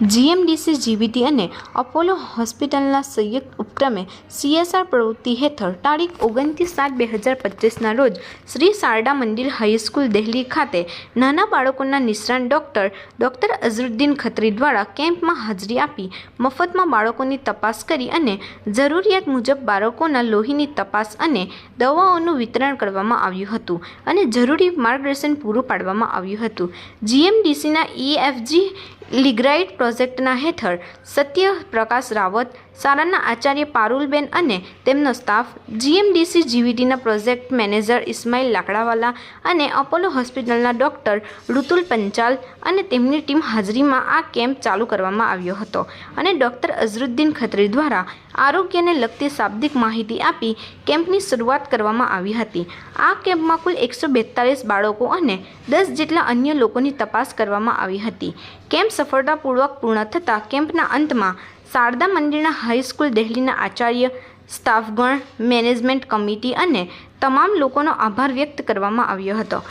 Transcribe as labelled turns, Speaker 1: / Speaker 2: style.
Speaker 1: GMDC જીવીટી અને Apollo હોસ્પિટલના સંયુક્ત ઉપક્રમે સીએસઆર પ્રવૃત્તિ હેઠળ તારીખ ઓગણત્રીસ સાત બે હજાર પચીસના રોજ શ્રી શારદા મંદિર હાઈસ્કૂલ દિલ્હી ખાતે નાના બાળકોના નિષ્ણાત ડૉક્ટર ડૉક્ટર અઝરુદ્દીન ખત્રી દ્વારા કેમ્પમાં હાજરી આપી મફતમાં બાળકોની તપાસ કરી અને જરૂરિયાત મુજબ બાળકોના લોહીની તપાસ અને દવાઓનું વિતરણ કરવામાં આવ્યું હતું અને જરૂરી માર્ગદર્શન પૂરું પાડવામાં આવ્યું હતું. જીએમડીસીના ઈએફજી લિગ્રાઇટ પ્રોજેક્ટના હેઠળ સત્ય પ્રકાશ રાવત, સારાના આચાર્ય પારુલબેન અને તેમનો સ્ટાફ, જીએમડીસી જીવીટીના પ્રોજેક્ટ મેનેજર ઇસ્માઇલ લાકડાવાલા અને અપોલો હોસ્પિટલના ડૉક્ટર ઋતુલ પંચાલ અને તેમની ટીમ હાજરીમાં આ કેમ્પ ચાલુ કરવામાં આવ્યો હતો. અને ડૉક્ટર અઝરુદ્દીન ખત્રી દ્વારા આરોગ્યને લગતી શાબ્દિક માહિતી આપી કેમ્પની શરૂઆત કરવામાં આવી હતી. આ કેમ્પમાં કુલ એકસો બેતાલીસ બાળકો અને દસ જેટલા અન્ય લોકોની તપાસ કરવામાં આવી હતી. કેમ્પ સફળતાપૂર્વક પૂર્ણ થતાં કેમ્પના અંતમાં શારદા મંદિરના હાઈસ્કૂલ દહેલીના આચાર્ય, સ્ટાફગણ, મેનેજમેન્ટ કમિટી અને તમામ લોકોનો આભાર વ્યક્ત કરવામાં આવ્યો હતો.